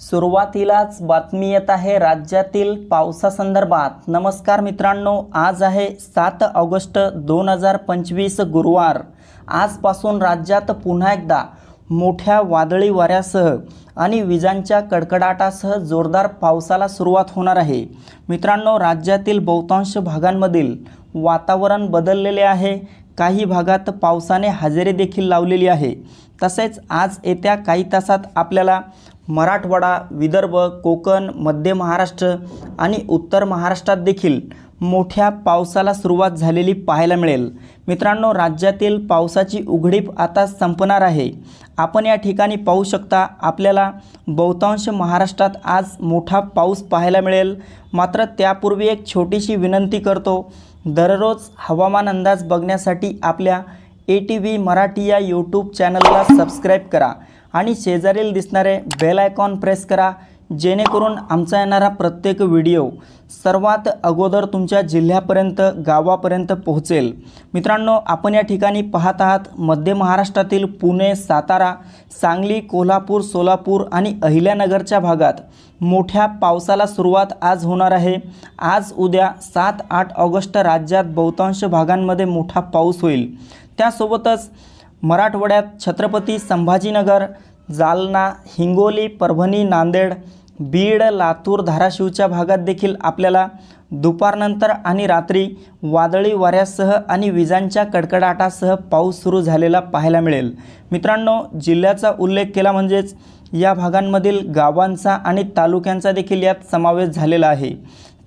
सुरुवातीलाच बातमी येत आहे राज्यातील पावसासंदर्भात. नमस्कार मित्रांनो आज आहे सात ऑगस्ट दोन हजार पंचवीस गुरुवार. आजपासून राज्यात पुन्हा एकदा मोठ्या वादळी वाऱ्यासह आणि विजांच्या कडकडाटासह जोरदार पावसाला सुरुवात होणार आहे. मित्रांनो राज्यातील बहुतांश भागांमधील वातावरण बदललेले आहे. काही भागात पावसाने हजेरी देखील लावलेली आहे. तसेच आज येत्या काही तासात आपल्याला मराठवाडा विदर्भ कोकण मध्य महाराष्ट्र आणि उत्तर महाराष्ट्रात देखील मोठ्या पावसाला सुरुवात झालेली पाहायला मिळेल. मित्रांनो राज्यातील पावसाची उघडीप आता संपणार आहे. आपण या ठिकाणी पाहू शकता आपल्याला बहुतांश महाराष्ट्रात आज मोठा पाऊस पाहायला मिळेल. मात्र त्यापूर्वी एक छोटीशी विनंती करतो दररोज हवामान अंदाज बघण्यासाठी आपल्या ए टी व्ही मराठी या यूट्यूब चॅनलला सबस्क्राईब करा आणि शेजारील दिसणारे बेल आयकॉन प्रेस करा जेणेकरून आमचा येणारा प्रत्येक व्हिडिओ सर्वात अगोदर तुमच्या जिल्ह्यापर्यंत गावापर्यंत पोहोचेल. मित्रांनो आपण या ठिकाणी पाहत आहात मध्य महाराष्ट्रातील पुणे सातारा सांगली कोल्हापूर सोलापूर आणि अहिल्यानगरच्या भागात. मोठ्या पावसाला सुरुवात आज होणार आहे. आज उद्या सात आठ ऑगस्ट राज्यात बहुतांश भागांमध्ये मोठा पाऊस होईल. त्यासोबतच मराठवाड्यात छत्रपती संभाजीनगर जालना हिंगोली परभणी नांदेड बीड लातूर धाराशिवच्या भागात देखील आपल्याला दुपारनंतर आणि रात्री वादळी वाऱ्यासह आणि विजांच्या कडकडाटासह पाऊस सुरू झालेला पाहायला मिळेल. मित्रांनो जिल्ह्याचा उल्लेख केला म्हणजेच या भागांमधील गावांचा आणि तालुक्यांचा देखील यात समावेश झालेला आहे.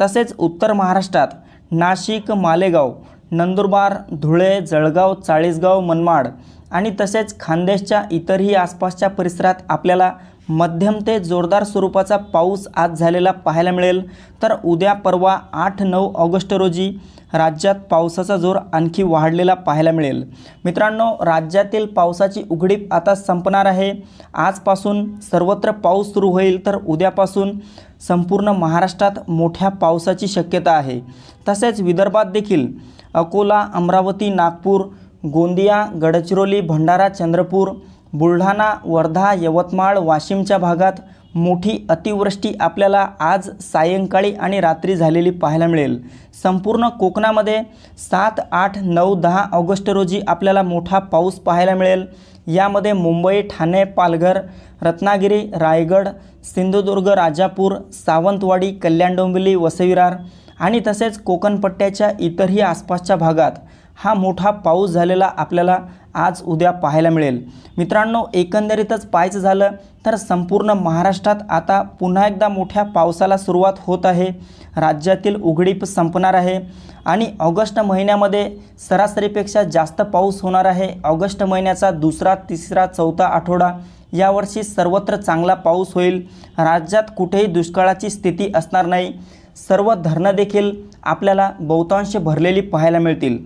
तसेच उत्तर महाराष्ट्रात नाशिक मालेगाव नंदुरबार धुळे जळगाव चाळीसगाव मनमाड आणि तसेच खानदेशच्या इतरही आसपासच्या परिसरात आपल्याला मध्यम ते जोरदार स्वरूपाचा पाऊस आज झालेला पाहायला मिळेल. तर उद्या परवा आठ नऊ ऑगस्ट रोजी राज्यात पावसाचा जोर आणखी वाढलेला पाहायला मिळेल. मित्रांनो राज्यातील पावसाची उघडीप आता संपणार आहे. आजपासून सर्वत्र पाऊस सुरू होईल तर उद्यापासून संपूर्ण महाराष्ट्रात मोठ्या पावसाची शक्यता आहे. तसेच विदर्भात देखील अकोला अमरावती नागपूर गोंदिया गडचिरोली भंडारा चंद्रपूर बुलढाणा वर्धा यवतमाळ वाशिमच्या भागात मोठी अतिवृष्टी आपल्याला आज सायंकाळी आणि रात्री झालेली पाहायला मिळेल. संपूर्ण कोकणामध्ये सात आठ नऊ दहा ऑगस्ट रोजी आपल्याला मोठा पाऊस पाहायला मिळेल. यामध्ये मुंबई ठाणे पालघर रत्नागिरी रायगड सिंधुदुर्ग राजापूर सावंतवाडी कल्याण डोंबिवली वसविरार आणि तसेच कोकणपट्ट्याच्या इतरही आसपासच्या भागात हा मोठा पाऊस झालेला आपल्याला आज उद्या पाहायला मिळेल. मित्रांनो एकंदरीतच पाहायचं झालं तर संपूर्ण महाराष्ट्रात आता पुन्हा एकदा मोठ्या पावसाला सुरुवात होत आहे. राज्यातील उघडीप संपणार आहे आणि ऑगस्ट महिन्यामध्ये सरासरीपेक्षा जास्त पाऊस होणार आहे. ऑगस्ट महिन्याचा दुसरा तिसरा चौथा आठवडा यावर्षी सर्वत्र चांगला पाऊस होईल. राज्यात कुठेही दुष्काळाची स्थिती असणार नाही. सर्व धरणं देखील आपल्याला बहुतांश भरलेली पाहायला मिळतील.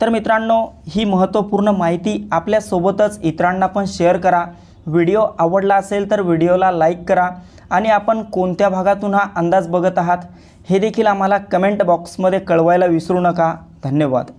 तर मित्रांनो ही महत्त्वपूर्ण माहिती आपल्यासोबतच इतरांना पण शेअर करा. व्हिडिओ आवडला असेल तर व्हिडिओला लाईक करा आणि आपण कोणत्या भागातून हा अंदाज बघत आहात हे देखील आम्हाला कमेंट बॉक्समध्ये कळवायला विसरू नका. धन्यवाद.